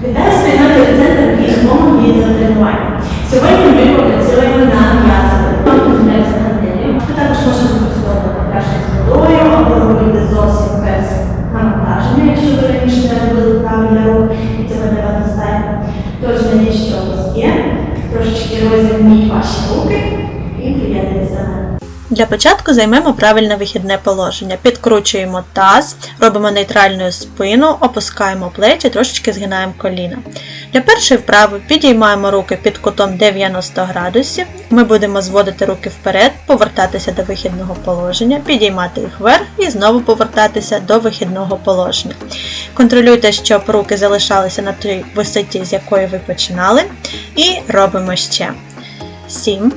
The last 100 centimeters long needle than white. So when you Для початку займемо правильне вихідне положення. Підкручуємо таз, робимо нейтральну спину, опускаємо плечі, трошечки згинаємо коліна. Для першої вправи підіймаємо руки під кутом 90 градусів. Ми будемо зводити руки вперед, повертатися до вихідного положення, підіймати їх вверх і знову повертатися до вихідного положення. Контролюйте, щоб руки залишалися на тій висоті, з якої ви починали. І робимо ще 7.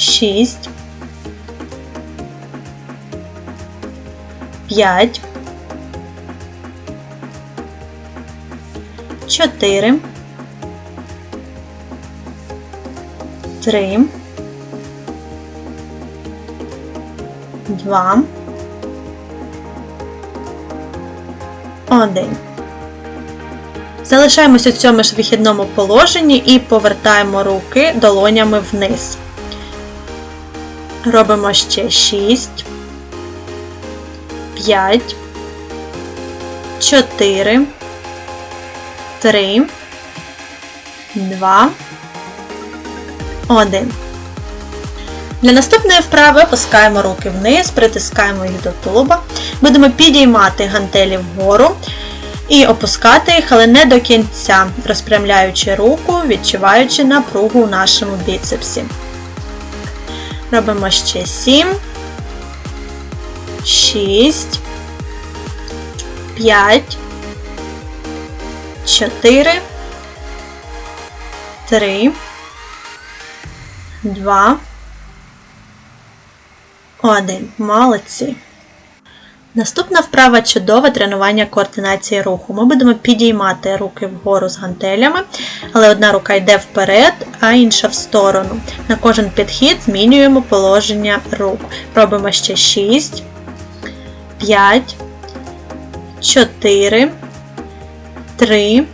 Шість, п'ять, чотири, три, два, один. Залишаємося у цьому ж вихідному положенні і повертаємо руки долонями вниз. Робимо ще 6, 5, 4, 3, 2, 1. Для наступної вправи опускаємо руки вниз, притискаємо їх до тулуба. Будемо підіймати гантелі вгору і опускати їх, але не до кінця, розпрямляючи руку, відчуваючи напругу у нашому біцепсі. Робимо ще 7, 6, 5, 4, 3, 2, 1. Молодці. Наступна вправа чудове тренування координації руху. Ми будемо підіймати руки вгору з гантелями, але одна рука йде вперед, а інша в сторону. На кожен підхід змінюємо положення рук. Робимо ще 6, 5, 4, 3.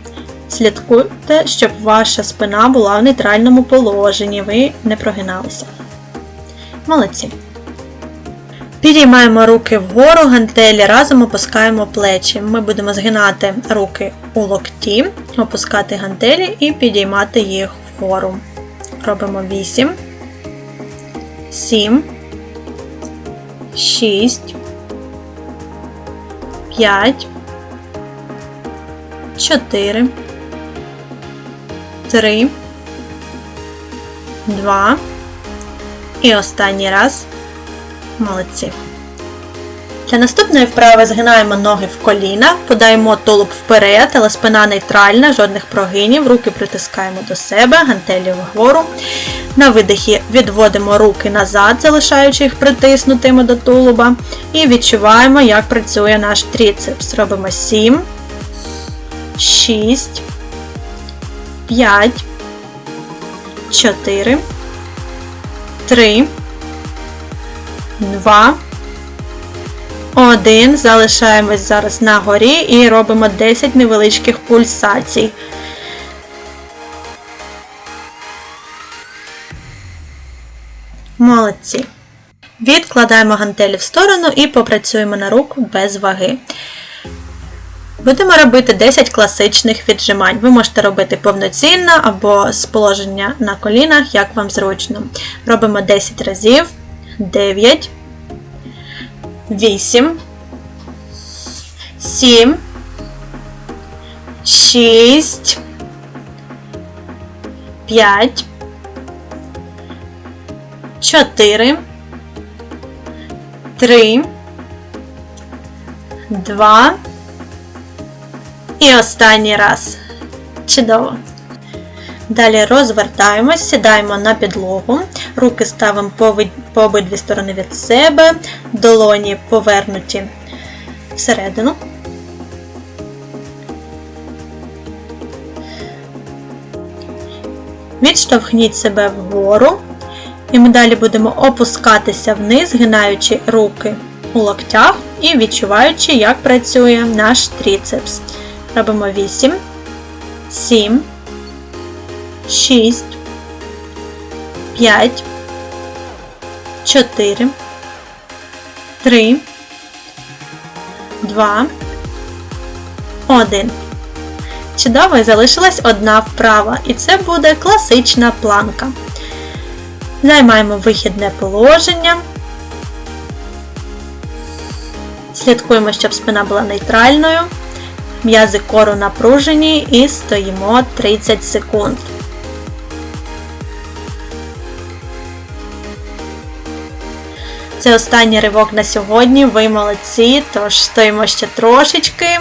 Слідкуйте, щоб ваша спина була в нейтральному положенні, ви не прогиналися. Молодці. Підіймаємо руки вгору, гантелі, разом опускаємо плечі. Ми будемо згинати руки у локті, опускати гантелі і підіймати їх вгору. Робимо 8, 7, 6, 5, 4, 3, 2 і останній раз. Молодці. Для наступної вправи згинаємо ноги в коліна, подаємо тулуб вперед, але спина нейтральна, жодних прогинів, руки притискаємо до себе, гантелі вгору. На видихі відводимо руки назад, залишаючи їх притиснутими до тулуба. І відчуваємо, як працює наш тріцепс. Робимо 7, 6, 5, 4, 3, 2, 1. Залишаємось зараз на горі і робимо 10 невеличких пульсацій. Молодці. Відкладаємо гантелі в сторону і попрацюємо на руку без ваги. Будемо робити 10 класичних віджимань. Ви можете робити повноцінно або з положення на колінах, як вам зручно. Робимо 10 разів. 9, 8, 7, 6, 5, 4, 3, 2 і останній раз. Чудово! Далі розвертаємось, сідаємо на підлогу, руки ставимо по, обидві сторони від себе, долоні повернуті всередину. Відштовхніть себе вгору, і ми далі будемо опускатися вниз, згинаючи руки у локтях і відчуваючи, як працює наш тріцепс. Робимо 8, 7, 6, 5, 4, 3, 2, 1. Чудово, залишилась одна вправа, і це буде класична планка. Займаємо вихідне положення. Слідкуємо, щоб спина була нейтральною. М'язи кору напружені і стоїмо 30 секунд. Це останній ривок на сьогодні. Ви молодці, тож стоїмо ще трошечки.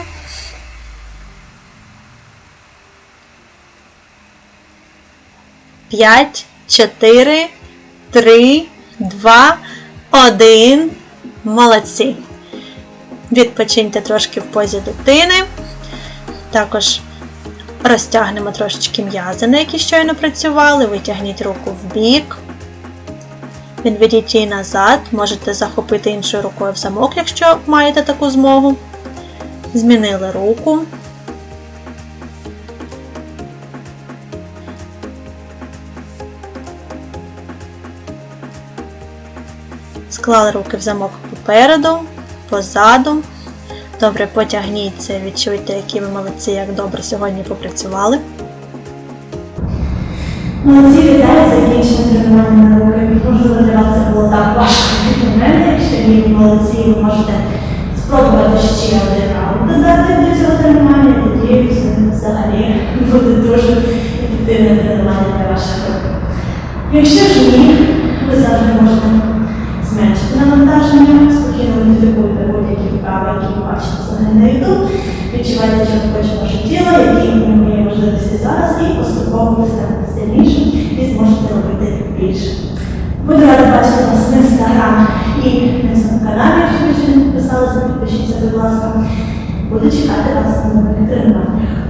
П'ять, чотири, три, два, один. Молодці. Відпочиньте трошки в позі дитини. Також розтягнемо трошечки м'язи, на які щойно працювали. Витягніть руку в бік. Відведіть її назад. Можете захопити іншою рукою в замок, якщо маєте таку змогу. Змінили руку. Склали руки в замок попереду, позаду. Добре, потягніться, відчуйте, які ви молодці, як добре сьогодні попрацювали. Молодці, закінчено тренування на руки. Можливо, для вас це було так важко, для мене. Якщо ні, молодці, ви можете спробувати ще один раунд додати до цього тренування, тоді це взагалі буде дуже ефективне тренування для ваших рук. Якщо ж ні, ви завжди можете зменшити навантаження, спокійно ідентифікуйте будь-які вправи, які ви бачите взагалі на YouTube, відчувайте, що хоче ваше тіло, які в ньому є можливості зараз, і поступово ви станете сильнішим і зможете робити більше. Буду рада бачити вас в інстаграм і на цьому каналі, якщо ви ще не підписалися, підпишіться, будь ласка. Буду чекати вас на нових тренуваннях.